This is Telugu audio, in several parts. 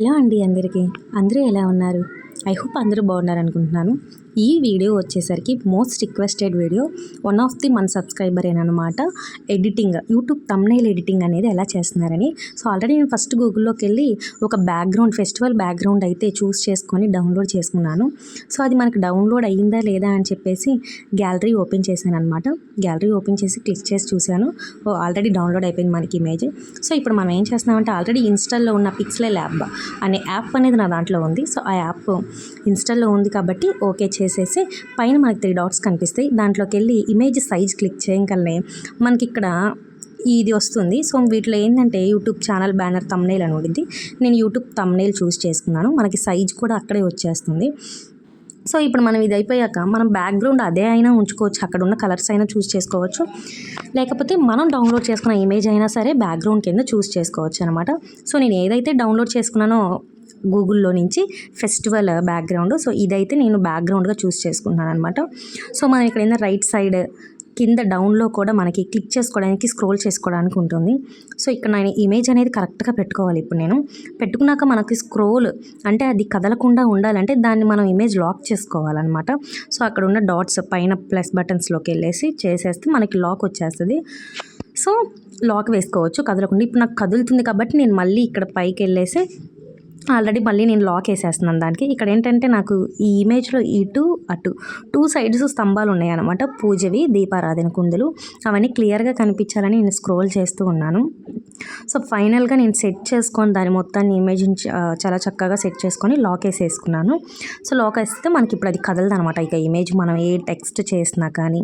హలో అండి అందరికీ? అందరూ ఎలా ఉన్నారు? ఐ హోప్ అందరూ బాగున్నారు అనుకుంటున్నాను ఈ వీడియో వచ్చేసరికి most requested video. One of the మన సబ్స్క్రైబర్ అనమాట ఎడిటింగ్ యూట్యూబ్ తమ్నైల్ ఎడిటింగ్ అనేది ఎలా చేస్తున్నారని. సో ఆల్రెడీ నేను ఫస్ట్ గూగుల్లోకి వెళ్ళి ఒక బ్యాక్గ్రౌండ్ ఫెస్టివల్ బ్యాక్గ్రౌండ్ అయితే చూస్ చేసుకొని డౌన్లోడ్ చేసుకున్నాను. సో అది మనకు డౌన్లోడ్ అయ్యిందా లేదా అని చెప్పేసి గ్యాలరీ ఓపెన్ చేశాను అనమాట గ్యాలరీ ఓపెన్ చేసి క్లిక్ చేసి చూశాను. ఓ ఆల్రెడీ డౌన్లోడ్ అయిపోయింది మనకి ఇమేజ్ సో ఇప్పుడు మనం ఏం చేస్తున్నామంటే ఆల్రెడీ ఇన్స్టాల్లో ఉన్న పిక్స్లే ల్యాబ్ అనే యాప్ అనేది నా దాంట్లో ఉంది. సో ఆ యాప్ ఇన్స్టాల్లో ఉంది కాబట్టి ఓకే చేసేసి పైన మనకి త్రీ డాట్స్ కనిపిస్తాయి. దాంట్లోకి వెళ్ళి ఇమేజ్ సైజ్ క్లిక్ చేయగలనే మనకి ఇక్కడ ఇది వస్తుంది. సో వీటిలో ఏంటంటే యూట్యూబ్ ఛానల్ బ్యానర్ తమ్నేల్ అని ఉంటుంది నేను యూట్యూబ్ తమ్నేల్ చూస్ చేసుకున్నాను. మనకి సైజ్ కూడా అక్కడే వచ్చేస్తుంది. సో ఇప్పుడు మనం ఇది అయిపోయాక మనం బ్యాక్గ్రౌండ్ అదే అయినా ఉంచుకోవచ్చు. అక్కడ ఉన్న కలర్స్ అయినా చూస్ చేసుకోవచ్చు. లేకపోతే మనం డౌన్లోడ్ చేసుకున్న ఇమేజ్ అయినా సరే బ్యాక్గ్రౌండ్ కింద చూస్ చేసుకోవచ్చు అనమాట సో నేను ఏదైతే డౌన్లోడ్ చేసుకున్నానో గూగుల్లో నుంచి ఫెస్టివల్ బ్యాక్గ్రౌండ్. సో ఇదైతే నేను బ్యాక్గ్రౌండ్గా చూస్ చేసుకుంటున్నాను అనమాట సో మనం ఇక్కడ ఏంటంటే రైట్ సైడ్ కింద డౌన్లో కూడా మనకి క్లిక్ చేసుకోవడానికి స్క్రోల్ చేసుకోవడానికి ఉంటుంది. సో ఇక్కడ నేను ఇమేజ్ అనేది కరెక్ట్గా పెట్టుకోవాలి ఇప్పుడు నేను. పెట్టుకున్నాక మనకి స్క్రోల్ అంటే అది కదలకుండా ఉండాలంటే దాన్ని మనం ఇమేజ్ లాక్ చేసుకోవాలన్నమాట. సో అక్కడ ఉన్న డాట్స్ పైన ప్లస్ బటన్స్లోకి వెళ్ళేసి చేసేస్తే మనకి లాక్ వచ్చేస్తుంది. సో లాక్ వేసుకోవచ్చు కదలకుండా. ఇప్పుడు నాకు కదులుతుంది కాబట్టి నేను మళ్ళీ ఇక్కడ పైకి వెళ్ళేసి ఆల్రెడీ మళ్ళీ నేను లాక్ వేసేస్తున్నాను దానికి. ఇక్కడ ఏంటంటే నాకు ఈ ఇమేజ్లో ఇటు అటు టూ సైడ్స్ స్తంభాలు ఉన్నాయి అనమాట పూజవి దీపారాధన కుందులు. అవన్నీ క్లియర్గా కనిపించాలని నేను స్క్రోల్ చేస్తూ ఉన్నాను. సో ఫైనల్గా నేను సెట్ చేసుకొని దాని మొత్తాన్ని ఇమేజ్ చాలా చక్కగా సెట్ చేసుకొని లాక్ వేసేసుకున్నాను. సో లాక్ వేస్తే మనకి ఇప్పుడు అది కదలదు అనమాట ఇక ఇమేజ్ మనం ఏ టెక్స్ట్ చేసినా కానీ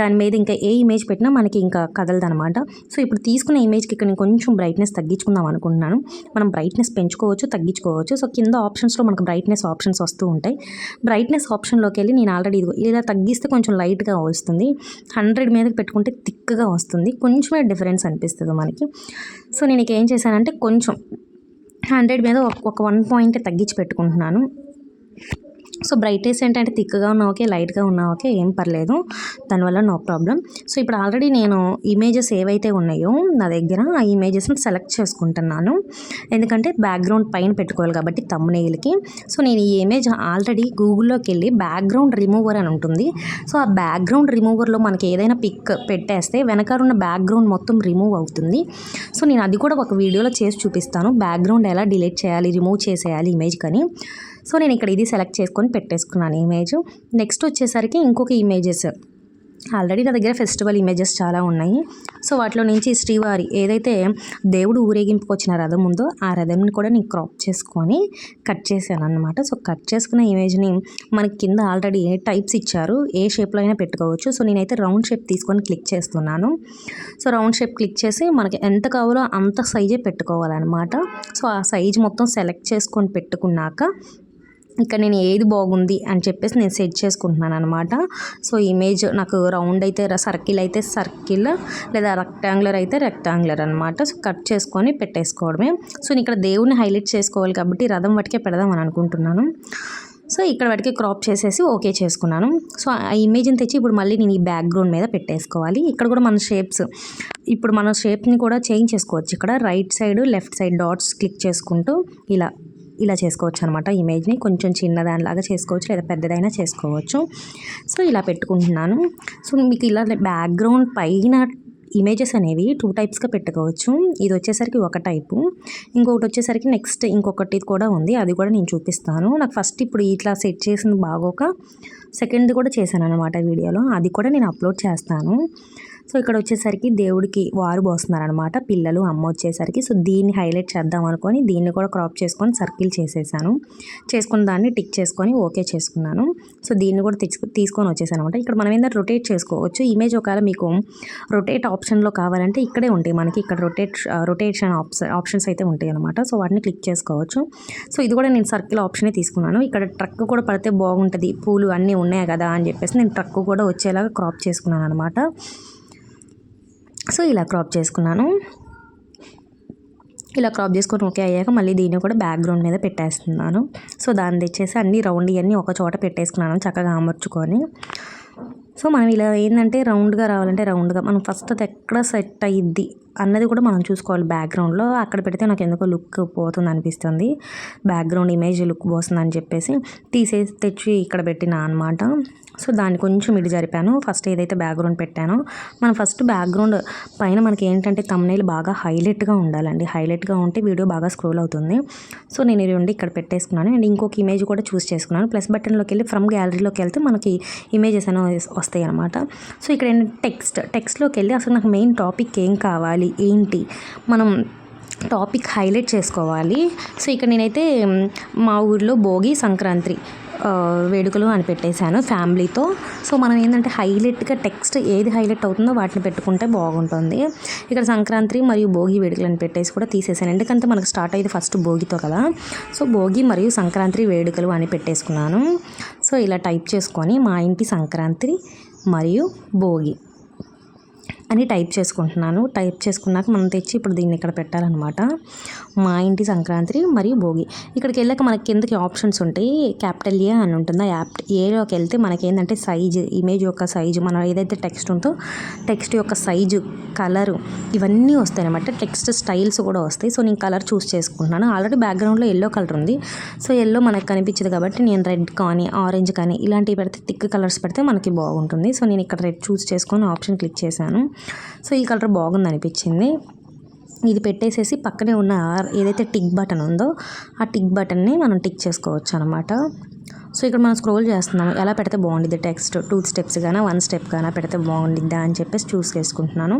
దాని మీద ఇంకా ఏ ఇమేజ్ పెట్టినా మనకి ఇంకా కదలదు అనమాట సో ఇప్పుడు తీసుకున్న ఇమేజ్కి ఇక్కడ నేను కొంచెం బ్రైట్నెస్ తగ్గించుకుందాం అనుకుంటున్నాను. మనం బ్రైట్నెస్ పెంచుకోవచ్చు తగ్గించుకోవచ్చు. సో కింద ఆప్షన్స్లో మనకు బ్రైట్నెస్ ఆప్షన్స్ వస్తూ ఉంటాయి. బ్రైట్నెస్ ఆప్షన్లోకి వెళ్ళి నేను ఆల్రెడీ ఇదిగో ఇలా తగ్గిస్తే కొంచెం లైట్గా వస్తుంది. హండ్రెడ్ మీదకి పెట్టుకుంటే థిక్గా వస్తుంది. కొంచెమే డిఫరెన్స్ అనిపిస్తుంది మనకి. సో నేను ఏం చేశానంటే కొంచెం హండ్రెడ్ మీద ఒక వన్ పాయింట్ తగ్గించి పెట్టుకుంటున్నాను. సో బ్రైట్నెస్ ఏంటంటే థిక్గా ఉన్నా ఓకే లైట్గా ఉన్నా ఓకే ఏం పర్లేదు. దానివల్ల నో ప్రాబ్లం సో ఇప్పుడు ఆల్రెడీ నేను ఇమేజెస్ ఏవైతే ఉన్నాయో నా దగ్గర ఆ ఇమేజెస్ని సెలెక్ట్ చేసుకుంటున్నాను. ఎందుకంటే బ్యాక్గ్రౌండ్ పైన పెట్టుకోవాలి కాబట్టి తమ్మునేయిల్కి సో నేను ఈ ఇమేజ్ ఆల్రెడీ గూగుల్లోకి వెళ్ళి బ్యాక్గ్రౌండ్ రిమూవర్ అని ఉంటుంది. సో ఆ బ్యాక్గ్రౌండ్ రిమూవర్లో మనకి ఏదైనా పిక్ పెట్టేస్తే వెనకాల ఉన్న బ్యాక్గ్రౌండ్ మొత్తం రిమూవ్ అవుతుంది. సో నేను అది కూడా ఒక వీడియోలో చేసి చూపిస్తాను. బ్యాక్గ్రౌండ్ ఎలా డిలీట్ చేయాలి రిమూవ్ చేసేయాలి ఇమేజ్ కానీ. సో నేను ఇక్కడ ఇది సెలెక్ట్ చేసుకొని పెట్టేసుకున్నాను ఇమేజ్ నెక్స్ట్ వచ్చేసరికి ఇంకొక ఇమేజెస్ ఆల్రెడీ నా దగ్గర ఫెస్టివల్ ఇమేజెస్ చాలా ఉన్నాయి. సో వాటిలో నుంచి శ్రీవారి ఏదైతే దేవుడు ఊరేగింపుకొచ్చిన రథం ఉందో ఆ రథంని కూడా నేను క్రాప్ చేసుకొని కట్ చేశాను అనమాట సో కట్ చేసుకున్న ఇమేజ్ని మనకి కింద ఆల్రెడీ ఏ టైప్స్ ఇచ్చారు ఏ షేప్లో అయినా పెట్టుకోవచ్చు. సో నేనైతే రౌండ్ షేప్ తీసుకొని క్లిక్ చేస్తున్నాను. సో రౌండ్ షేప్ క్లిక్ చేసి మనకి ఎంత కావాలో అంత సైజే పెట్టుకోవాలన్నమాట. సో ఆ సైజ్ మొత్తం సెలెక్ట్ చేసుకొని పెట్టుకున్నాక ఇక్కడ నేను ఏది బాగుంది అని చెప్పేసి నేను సెట్ చేసుకుంటున్నాను అనమాట సో ఇమేజ్ నాకు రౌండ్ అయితే సర్కిల్ అయితే సర్కిల్ లేదా రెక్టాంగులర్ అయితే రెక్టాంగులర్ అనమాట సో కట్ చేసుకొని పెట్టేసుకోవడమే. సో నేను ఇక్కడ దేవుని హైలైట్ చేసుకోవాలి కాబట్టి రథం వటికే పెడదాం అని అనుకుంటున్నాను. సో ఇక్కడ వాటికి క్రాప్ చేసేసి ఓకే చేసుకున్నాను. సో ఆ ఇమేజ్ని తెచ్చి ఇప్పుడు మళ్ళీ నేను ఈ బ్యాక్గ్రౌండ్ మీద పెట్టేసుకోవాలి. ఇక్కడ కూడా మన షేప్స్ ఇప్పుడు మన షేప్ని కూడా చేంజ్ చేసుకోవచ్చు. ఇక్కడ right side left side dots click చేసుకుంటూ ఇలా ఇలా చేసుకోవచ్చు అనమాట ఇమేజ్ని. కొంచెం చిన్నదానిలాగా చేసుకోవచ్చు లేదా పెద్దదైనా చేసుకోవచ్చు. సో ఇలా పెట్టుకుంటున్నాను. సో మీకు ఇలా బ్యాక్గ్రౌండ్ పైన ఇమేజెస్ అనేవి టూ టైప్స్గా పెట్టుకోవచ్చు. ఇది వచ్చేసరికి ఒక టైపు. ఇంకొకటి వచ్చేసరికి నెక్స్ట్ ఇంకొకటి కూడా ఉంది. అది కూడా నేను చూపిస్తాను. నాకు ఫస్ట్ ఇప్పుడు ఇట్లా సెట్ చేసింది బాగోక సెకండ్ కూడా చేశాను అనమాట వీడియోలో. అది కూడా నేను అప్లోడ్ చేస్తాను. సో ఇక్కడ వచ్చేసరికి దేవుడికి వారు పోస్తున్నారనమాట పిల్లలు అమ్మ వచ్చేసరికి. సో దీన్ని హైలైట్ చేద్దాం అనుకొని దీన్ని కూడా క్రాప్ చేసుకొని సర్కిల్ చేసేసాను. చేసుకున్న దాన్ని టిక్ చేసుకొని ఓకే చేసుకున్నాను. సో దీన్ని కూడా తెచ్చు తీసుకొని వచ్చేసాను అనమాట ఇక్కడ మనం ఏంటంటే రొటేట్ చేసుకోవచ్చు. ఇమేజ్ ఒకవేళ మీకు రొటేట్ ఆప్షన్లో కావాలంటే ఇక్కడే ఉంటాయి. మనకి ఇక్కడ రొటేట్ రొటేషన్ ఆప్షన్స్ అయితే ఉంటాయి అనమాట సో వాటిని క్లిక్ చేసుకోవచ్చు. సో ఇది కూడా నేను సర్కిల్ ఆప్షనే తీసుకున్నాను. ఇక్కడ ట్రక్ కూడా పడితే బాగుంటుంది. పూలు అన్నీ ఉన్నాయి కదా అని చెప్పేసి నేను ట్రక్ కూడా వచ్చేలాగా క్రాప్ చేసుకున్నాను అనమాట సో ఇలా క్రాప్ చేసుకున్నాను. ఇలా క్రాప్ చేసుకొని ఓకే అయ్యాక మళ్ళీ దీన్ని కూడా బ్యాక్గ్రౌండ్ మీద పెట్టేస్తున్నాను. సో దాన్ని తెచ్చేసి అన్ని రౌండ్ ఇవన్నీ ఒక చోట పెట్టేసుకున్నాను చక్కగా అమర్చుకొని సో మనం ఇలా ఏంటంటే రౌండ్గా రావాలంటే రౌండ్గా మనం ఫస్ట్ అది ఎక్కడ సెట్ అయ్యిద్ది? అన్నది కూడా మనం చూసుకోవాలి బ్యాక్గ్రౌండ్లో. అక్కడ పెడితే నాకు ఎందుకో లుక్ పోతుంది అనిపిస్తుంది. బ్యాక్గ్రౌండ్ ఇమేజ్ లుక్ పోతుందని చెప్పేసి తీసేసి తెచ్చి ఇక్కడ పెట్టిన అనమాట సో దాన్ని కొంచెం ఇడి జరిపాను. ఫస్ట్ ఏదైతే బ్యాక్గ్రౌండ్ పెట్టానో మనం ఫస్ట్ బ్యాక్గ్రౌండ్ పైన మనకి ఏంటంటే తమ్నైల్ బాగా హైలైట్గా ఉండాలండి. హైలైట్గా ఉంటే వీడియో బాగా స్క్రోల్ అవుతుంది. సో నేను రెండు ఇక్కడ పెట్టేసుకున్నాను. అండ్ ఇంకొక ఇమేజ్ కూడా చూస్ చేసుకున్నాను. ప్లస్ బటన్లోకి వెళ్ళి ఫ్రమ్ గ్యాలరీలోకి వెళ్తే మనకి ఇమేజెస్ అనేవి వస్తాయి అనమాట సో ఇక్కడ ఏంటంటే టెక్స్ట్ టెక్స్ట్లోకి వెళ్ళి అసలు నాకు మెయిన్ టాపిక్ ఏం కావాలి? ఏంటి? మనం టాపిక్ హైలైట్ చేసుకోవాలి. సో ఇక్కడ నేనైతే మా ఊర్లో భోగి సంక్రాంతి వేడుకలు అని పెట్టేశాను ఫ్యామిలీతో. సో మనం ఏంటంటే హైలైట్గా టెక్స్ట్ ఏది హైలైట్ అవుతుందో వాటిని పెట్టుకుంటే బాగుంటుంది. ఇక్కడ సంక్రాంతి మరియు భోగి వేడుకలు అని పెట్టేసి కూడా తీసేసాను ఎందుకంటే మనకు స్టార్ట్ అయ్యేది ఫస్ట్ భోగితో కదా. సో భోగి మరియు సంక్రాంతి వేడుకలు అని పెట్టేసుకున్నాను. సో ఇలా టైప్ చేసుకొని మా ఇంటి సంక్రాంతి మరియు భోగి. అని టైప్ చేసుకుంటున్నాను. టైప్ చేసుకున్నాక మనం తెచ్చి ఇప్పుడు దీన్ని ఇక్కడ పెట్టాలన్నమాట. మా ఇంటి సంక్రాంతి మరియు భోగి. ఇక్కడికి వెళ్ళాక మనకి కిందకి ఆప్షన్స్ ఉంటాయి. క్యాపిటల్ ఏ అని ఉంటుంది. ఆ యాప్ ఏలోకి వెళ్తే మనకి ఏంటంటే సైజు ఇమేజ్ యొక్క సైజు మనం ఏదైతే టెక్స్ట్ ఉందో టెక్స్ట్ యొక్క సైజు కలరు ఇవన్నీ వస్తాయి అనమాట టెక్స్ట్ స్టైల్స్ కూడా వస్తాయి. సో నేను కలర్ చూస్ చేసుకుంటున్నాను. ఆల్రెడీ బ్యాక్గ్రౌండ్లో ఎల్లో కలర్ ఉంది. సో ఎల్లో మనకు కనిపించదు కాబట్టి నేను రెడ్ కానీ ఆరెంజ్ కానీ ఇలాంటివి పెడితే థిక్ కలర్స్ పెడితే మనకి బాగుంటుంది. సో నేను ఇక్కడ రెడ్ చూస్ చేసుకొని ఆప్షన్ క్లిక్ చేశాను. సో ఈ కలర్ బాగుంది అనిపించింది ఇది పెట్టేసేసి పక్కనే ఉన్న ఏదైతే టిక్ బటన్ ఉందో ఆ టిక్ బటన్ని మనం టిక్ చేసుకోవచ్చు అనమాట సో ఇక్కడ మనం స్క్రోల్ చేస్తున్నాం ఎలా పెడితే బాగుండిద్ది టెక్స్ట్ టూ స్టెప్స్ కానీ వన్ స్టెప్ కానీ పెడితే బాగుండిద్దా అని చెప్పేసి చూస్ చేసుకుంటున్నాను.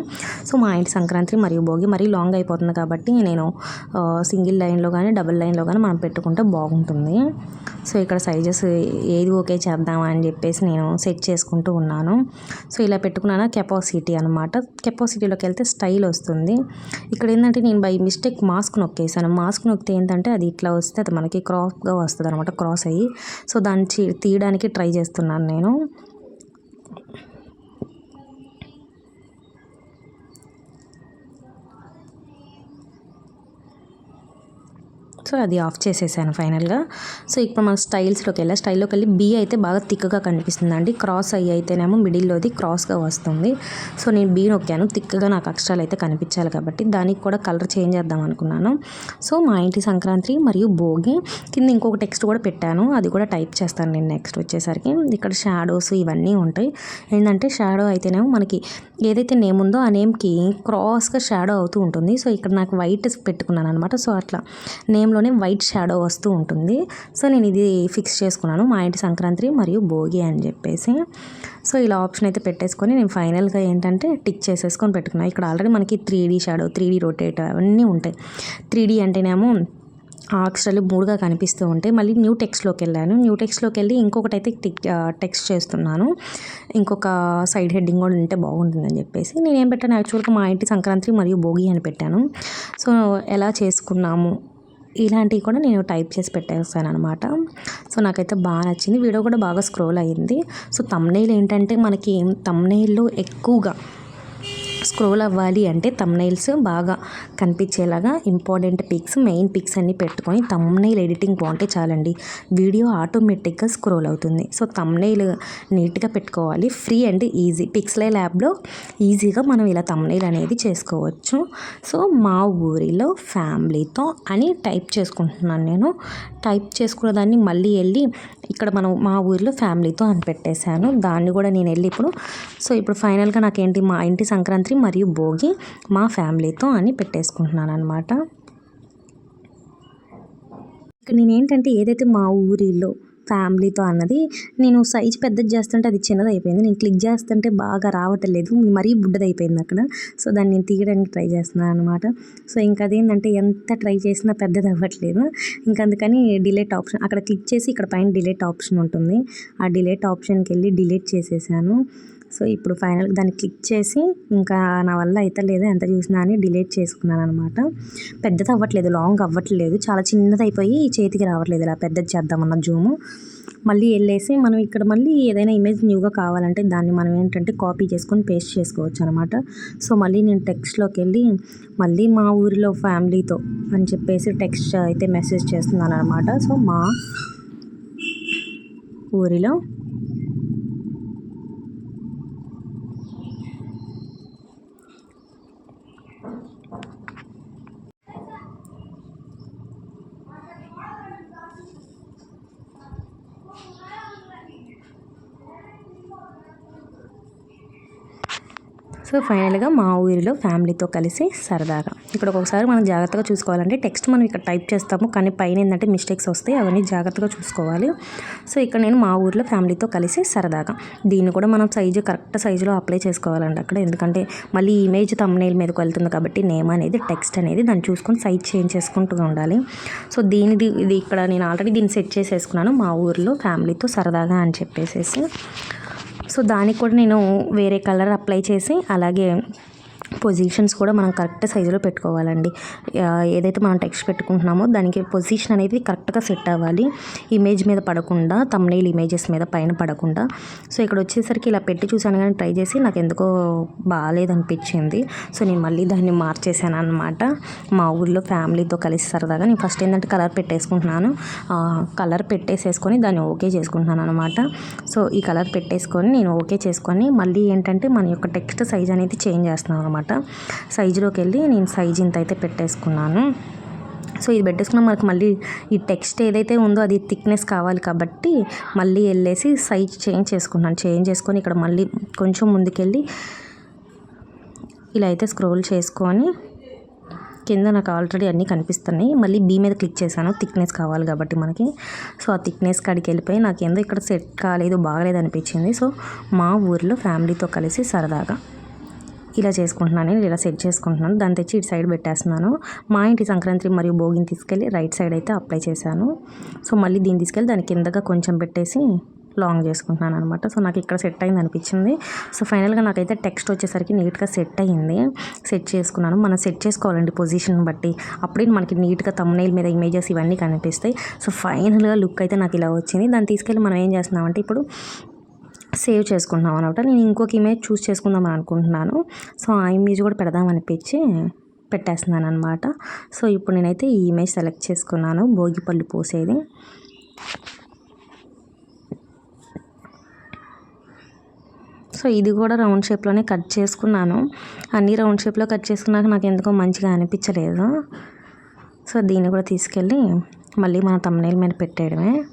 సో మా ఇంటి సంక్రాంతి మరియు భోగి మరీ లాంగ్ అయిపోతుంది కాబట్టి నేను సింగిల్ లైన్లో కానీ డబుల్ లైన్లో కానీ మనం పెట్టుకుంటే బాగుంటుంది. సో ఇక్కడ సైజెస్ ఏది ఓకే చేద్దామా అని చెప్పేసి నేను సెట్ చేసుకుంటూ ఉన్నాను. సో ఇలా పెట్టుకున్నాను? కెపాసిటీ అనమాట కెపాసిటీలోకి వెళ్తే స్టైల్ వస్తుంది. ఇక్కడ ఏంటంటే నేను బై మిస్టేక్ మాస్క్ నొక్కేసాను మాస్క్ నొక్కితే ఏంటంటే అది ఇట్లా వస్తే అది మనకి క్రాస్గా వస్తుంది అనమాట క్రాస్ అయ్యి సో దాన్ని తీయడానికి ట్రై చేస్తున్నాను నేను. సో అది ఆఫ్ చేసేసాను ఫైనల్గా. సో ఇప్పుడు మన స్టైల్స్లోకి వెళ్ళా స్టైల్లోకి వెళ్ళి బి అయితే బాగా థిక్గా కనిపిస్తుంది అండి క్రాస్ అయ్యి అయితేనేమో మిడిల్లోది క్రాస్గా వస్తుంది. సో నేను బీ నొక్కాను. థిక్గా నాకు అక్షరాలు అయితే కనిపించాలి కాబట్టి దానికి కూడా కలర్ చేంజ్ చేద్దాం అనుకున్నాను. సో మా ఇంటి సంక్రాంతి మరియు భోగి కింద ఇంకొక టెక్స్ట్ కూడా పెట్టాను. అది కూడా టైప్ చేస్తాను నేను నెక్స్ట్ వచ్చేసరికి. ఇక్కడ షాడోస్ ఇవన్నీ ఉంటాయి. ఏంటంటే షాడో అయితేనేమో మనకి ఏదైతే నేమ్ ఉందో ఆ నేమ్కి క్రాస్గా షాడో అవుతూ ఉంటుంది. సో ఇక్కడ నాకు వైట్ పెట్టుకున్నాను అనమాట సో అట్లా నేమ్ నేమ్లోనే వైట్ షాడో వస్తూ ఉంటుంది. సో నేను ఇది ఫిక్స్ చేసుకున్నాను. మా ఇంటి సంక్రాంతి మరియు భోగి అని చెప్పేసి. సో ఇలా ఆప్షన్ అయితే పెట్టేసుకొని నేను ఫైనల్గా ఏంటంటే టిక్ చేసేసుకొని పెట్టుకున్నాను ఇక్కడ ఆల్రెడీ మనకి three D shadow three D rotate అవన్నీ ఉంటాయి. త్రీ డీ అంటేనేమో ఆ అక్షరాలు మూడుగా కనిపిస్తూ ఉంటాయి. మళ్ళీ న్యూ టెక్స్ట్లోకి వెళ్ళాను. న్యూ టెక్స్ట్లోకి వెళ్ళి ఇంకొకటి అయితే టిక్ టెక్స్ట్ చేస్తున్నాను. ఇంకొక సైడ్ హెడ్డింగ్ కూడా ఉంటే బాగుంటుందని చెప్పేసి. నేను ఏం పెట్టాను? యాక్చువల్గా మా ఇంటి సంక్రాంతి మరియు భోగి అని పెట్టాను. సో ఎలా చేసుకున్నాము? ఇలాంటివి కూడా నేను టైప్ చేసి పెట్టేస్తాను అనమాట సో నాకైతే బాగా నచ్చింది. వీడియో కూడా బాగా స్క్రోల్ అయ్యింది. సో తమ్నైల్ ఏంటంటే మనకి తమ్నేల్లో ఎక్కువగా స్క్రోల్ అవ్వాలి అంటే తమ్నైల్స్ బాగా కనిపించేలాగా ఇంపార్టెంట్ పిక్స్ మెయిన్ పిక్స్ అన్నీ పెట్టుకొని తమ్నైల్ ఎడిటింగ్ బాగుంటే చాలండి. వీడియో ఆటోమేటిక్గా స్క్రోల్ అవుతుంది. సో తమ్నైల్ నీట్గా పెట్టుకోవాలి. ఫ్రీ అండ్ ఈజీ పిక్స్లై ల్యాబ్లో ఈజీగా మనం ఇలా తమ్నైల్ అనేది చేసుకోవచ్చు. సో మా ఊరిలో ఫ్యామిలీతో అని టైప్ చేసుకుంటున్నాను నేను. టైప్ చేసుకున్న దాన్ని మళ్ళీ వెళ్ళి ఇక్కడ మనం మా ఊరిలో ఫ్యామిలీతో అని పెట్టేశాను. దాన్ని కూడా నేను వెళ్ళి ఇప్పుడు సో ఇప్పుడు ఫైనల్గా నాకేంటి మా ఇంటి సంక్రాంతి మరియు భోగి మా ఫ్యామిలీతో అని పెట్టేసుకుంటున్నాను అనమాట ఇక్కడ నేను ఏంటంటే ఏదైతే మా ఊరిలో ఫ్యామిలీతో అన్నది నేను సైజ్ పెద్దది చేస్తుంటే అది చిన్నది అయిపోయింది. నేను క్లిక్ చేస్తుంటే బాగా రావట్లేదు మరీ బుడ్డది అయిపోయింది అక్కడ. సో దాన్ని నేను తీయడానికి ట్రై చేస్తున్నాను అనమాట సో ఇంకా అదేంటంటే ఎంత ట్రై చేసినా పెద్దది అవ్వట్లేదు. ఇంకా అందుకని డిలేట్ ఆప్షన్ అక్కడ క్లిక్ చేసి ఇక్కడ పైన డిలేట్ ఆప్షన్ ఉంటుంది. ఆ డిలేట్ ఆప్షన్కి వెళ్ళి డిలీట్ చేసేసాను. సో ఇప్పుడు ఫైనల్గా దాన్ని క్లిక్ చేసి ఇంకా నా వల్ల అయితే లేదు ఎంత చూసినా అని డిలీట్ చేసుకున్నాను అనమాట పెద్దది అవ్వట్లేదు లాంగ్ అవ్వట్లేదు చాలా చిన్నది అయిపోయి చేతికి రావట్లేదు ఇలా పెద్దది చేద్దామన్న జూము. మళ్ళీ వెళ్ళేసి మనం ఇక్కడ మళ్ళీ ఏదైనా ఇమేజ్ న్యూగా కావాలంటే దాన్ని మనం ఏంటంటే కాపీ చేసుకొని పేస్ట్ చేసుకోవచ్చు అనమాట సో మళ్ళీ నేను టెక్స్ట్లోకి వెళ్ళి మళ్ళీ మా ఊరిలో ఫ్యామిలీతో అని చెప్పేసి టెక్స్ట్ అయితే మెసేజ్ చేస్తున్నాను అనమాట సో మా ఊరిలో సో ఫైనల్గా మా ఊరిలో ఫ్యామిలీతో కలిసి సరదాగా. ఇక్కడ ఒక్కొక్కసారి మనం జాగ్రత్తగా చూసుకోవాలంటే టెక్స్ట్ మనం ఇక్కడ టైప్ చేస్తాము కానీ పైన ఏంటంటే మిస్టేక్స్ వస్తాయి అవన్నీ జాగ్రత్తగా చూసుకోవాలి. సో ఇక్కడ నేను మా ఊరిలో ఫ్యామిలీతో కలిసి సరదాగా. దీన్ని కూడా మనం సైజు కరెక్ట్ సైజులో అప్లై చేసుకోవాలండి అక్కడ. ఎందుకంటే మళ్ళీ ఇమేజ్ తమ్నేల్ మీదకి వెళ్తుంది కాబట్టి నేమ్ అనేది టెక్స్ట్ అనేది దాన్ని చూసుకొని సైజ్ చేంజ్ చేసుకుంటూ ఉండాలి. సో దీనిది ఇది ఇక్కడ నేను ఆల్రెడీ దీన్ని సెట్ చేసేసుకున్నాను మా ఊరిలో ఫ్యామిలీతో సరదాగా అని చెప్పేసేసి. సో దానికి కూడా నేను వేరే కలర్ అప్లై చేసి అలాగే పొజిషన్స్ కూడా మనం కరెక్ట్ సైజులో పెట్టుకోవాలండి. ఏదైతే మనం టెక్స్ట్ పెట్టుకుంటున్నామో దానికి పొజిషన్ అనేది కరెక్ట్గా సెట్ అవ్వాలి. ఇమేజ్ మీద పడకుండా తమ్నైల్ ఇమేజెస్ మీద పైన పడకుండా. సో ఇక్కడ వచ్చేసరికి ఇలా పెట్టి చూసాను కానీ ట్రై చేసి నాకు ఎందుకో బాగాలేదనిపించింది సో నేను మళ్ళీ దాన్ని మార్చేసాను అనమాట మా ఊళ్ళో ఫ్యామిలీతో కలిసి సరదాగా నేను ఫస్ట్ ఏంటంటే కలర్ పెట్టేసుకుంటున్నాను. కలర్ పెట్టేసేసుకొని దాన్ని ఓకే చేసుకుంటున్నాను అనమాట సో ఈ కలర్ పెట్టేసుకొని నేను ఓకే చేసుకొని మళ్ళీ ఏంటంటే మన యొక్క టెక్స్ట్ సైజ్ అనేది చేంజ్ చేస్తున్నాను అనమాట సైజులోకి వెళ్ళి నేను సైజ్ ఇంత అయితే పెట్టేసుకున్నాను. సో ఇది పెట్టేసుకున్న. మనకు మళ్ళీ ఈ టెక్స్ట్ ఏదైతే ఉందో అది థిక్నెస్ కావాలి కాబట్టి మళ్ళీ వెళ్ళేసి సైజ్ చేంజ్ చేసుకున్నాను. చేంజ్ చేసుకొని ఇక్కడ మళ్ళీ కొంచెం ముందుకెళ్ళి ఇలా అయితే స్క్రోల్ చేసుకొని కింద నాకు ఆల్రెడీ అన్నీ కనిపిస్తున్నాయి. మళ్ళీ బీ మీద క్లిక్ చేశాను. థిక్నెస్ కావాలి కాబట్టి మనకి. సో ఆ థిక్నెస్ కాడికి వెళ్ళిపోయి నాకు ఏందో ఇక్కడ సెట్ కాలేదు బాగలేదు అనిపించింది. సో మా ఊర్లో ఫ్యామిలీతో కలిసి సరదాగా ఇలా చేసుకుంటున్నాను నేను ఇలా సెట్ చేసుకుంటున్నాను. దాన్ని తెచ్చి ఇటు సైడ్ పెట్టేస్తున్నాను. మా ఇంటి సంక్రాంతి మరియు భోగిని తీసుకెళ్ళి రైట్ సైడ్ అయితే అప్లై చేశాను. సో మళ్ళీ దీన్ని తీసుకెళ్ళి దాని కిందగా కొంచెం పెట్టేసి లాంగ్ చేసుకుంటున్నాను అనమాట సో నాకు ఇక్కడ సెట్ అయింది అనిపించింది. సో ఫైనల్గా నాకైతే టెక్స్ట్ వచ్చేసరికి నీట్గా సెట్ అయ్యింది. సెట్ చేసుకున్నాను. మనం సెట్ చేసుకోవాలండి పొజిషన్ బట్టి. అప్పుడే మనకి నీట్గా తమ్నైల్ మీద ఇమేజెస్ ఇవన్నీ కనిపిస్తాయి. సో ఫైనల్గా లుక్ అయితే నాకు ఇలా వచ్చింది. దాన్ని తీసుకెళ్ళి మనం ఏం చేస్తున్నామంటే ఇప్పుడు సేవ్ చేసుకుంటున్నాం అనమాట. నేను ఇంకొక ఇమేజ్ చూస్ చేసుకుందాం అనుకుంటున్నాను. సో ఆ ఇమేజ్ కూడా పెడదాం అనిపించి పెట్టేస్తున్నాను అనమాట. సో ఇప్పుడు నేనైతే ఈ ఇమేజ్ సెలెక్ట్ చేసుకున్నాను. భోగిపళ్ళు పోసేది. సో ఇది కూడా రౌండ్ షేప్లోనే కట్ చేసుకున్నాను. అన్ని రౌండ్ షేప్లో కట్ చేసుకున్నాక నాకు ఎందుకో మంచిగా అనిపించలేదు. సో దీన్ని కూడా తీసుకెళ్ళి మళ్ళీ మన తమ్నేల్ మీద పెట్టేయడమే.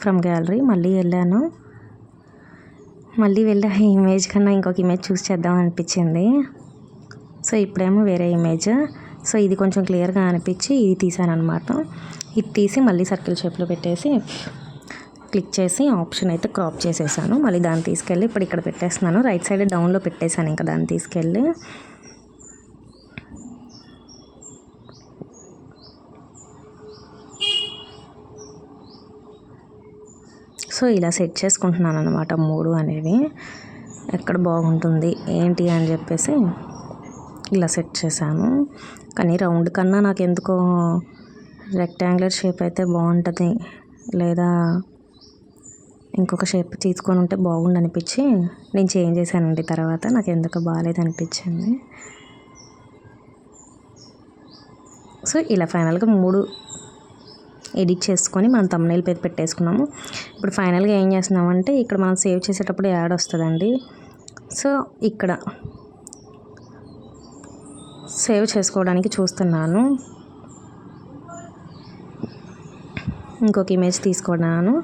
ఫ్రమ్ గ్యాలరీ మళ్ళీ వెళ్ళాను. మళ్ళీ వెళ్ళి ఆ ఇమేజ్ కన్నా ఇంకొక ఇమేజ్ చూస్ చేద్దాం అనిపించింది. సో ఇప్పుడేమో వేరే ఇమేజ్. సో ఇది కొంచెం క్లియర్గా అనిపించి ఇది తీసాను అనమాట ఇది తీసి మళ్ళీ సర్కిల్ షేప్లో పెట్టేసి క్లిక్ చేసి ఆప్షన్ అయితే క్రాప్ చేసేసాను. మళ్ళీ దాన్ని తీసుకెళ్ళి ఇప్పుడు ఇక్కడ పెట్టేస్తున్నాను. రైట్ సైడ్ డౌన్లో పెట్టేశాను ఇంకా దాన్ని తీసుకెళ్ళి. సో ఇలా సెట్ చేసుకుంటున్నాను అనమాట మూడు అనేవి. ఎక్కడ బాగుంటుంది ఏంటి అని చెప్పేసి ఇలా సెట్ చేశాను. కానీ రౌండ్ కన్నా నాకు ఎందుకో రెక్టాంగులర్ షేప్ అయితే బాగుంటుంది లేదా ఇంకొక షేప్ తీసుకొని ఉంటే బాగుండు అనిపించి నేను చేంజ్ చేశానండి తర్వాత నాకు ఎందుకు బాగాలేదు అనిపించింది సో ఇలా ఫైనల్గా మూడు ఎడిట్ చేసుకొని మనం తమ్నైల్ పేరు పెట్టేసుకున్నాము. ఇప్పుడు ఫైనల్గా ఏం చేస్తున్నామంటే ఇక్కడ మనం సేవ్ చేసేటప్పుడు యాడ్ వస్తుందండి. సో ఇక్కడ సేవ్ చేసుకోవడానికి చూస్తున్నాను. ఇంకొక ఇమేజ్ తీసుకున్నాను.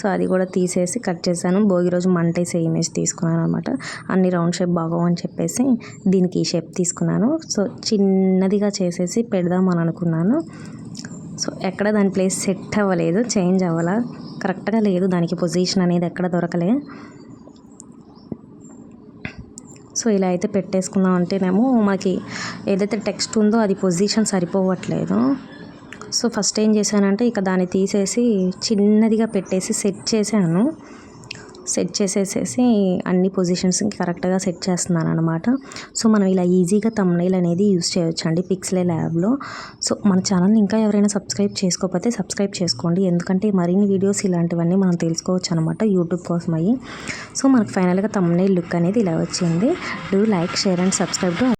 సో అది కూడా తీసేసి కట్ చేశాను. భోగి రోజు మంటేసే ఇమేజ్ తీసుకున్నాను అనమాట అన్ని రౌండ్ షేప్ బాగోవు అని చెప్పేసి దీనికి ఈ షేప్ తీసుకున్నాను. సో చిన్నదిగా చేసేసి పెడదామని అనుకున్నాను. సో ఎక్కడ దాని ప్లేస్ సెట్ అవ్వలేదు చేంజ్ అవ్వాలా? కరెక్ట్గా లేదు. దానికి పొజిషన్ అనేది ఎక్కడ దొరకలే. సో ఇలా అయితే పెట్టేసుకుందాం అంటేనేమో మనకి ఏదైతే టెక్స్ట్ ఉందో అది పొజిషన్ సరిపోవట్లేదు. సో ఫస్ట్ ఏం చేశానంటే ఇక దాన్ని తీసేసి చిన్నదిగా పెట్టేసి సెట్ చేశాను. సెట్ చేసేసేసి అన్ని పొజిషన్స్ కరెక్ట్గా సెట్ చేస్తున్నాను అనమాట సో మనం ఇలా ఈజీగా తమ్నైల్ అనేది యూస్ చేయొచ్చు అండి పిక్స్లే ల్యాబ్లో. సో మన ఛానల్ని ఇంకా ఎవరైనా సబ్స్క్రైబ్ చేసుకోకపోతే సబ్స్క్రైబ్ చేసుకోండి. ఎందుకంటే మరిన్ని వీడియోస్ ఇలాంటివన్నీ మనం తెలుసుకోవచ్చు అనమాట యూట్యూబ్ కోసం అయ్యి సో మనకు ఫైనల్గా తమ్నైల్ లుక్ అనేది ఇలా వచ్చింది. Do like share and subscribe to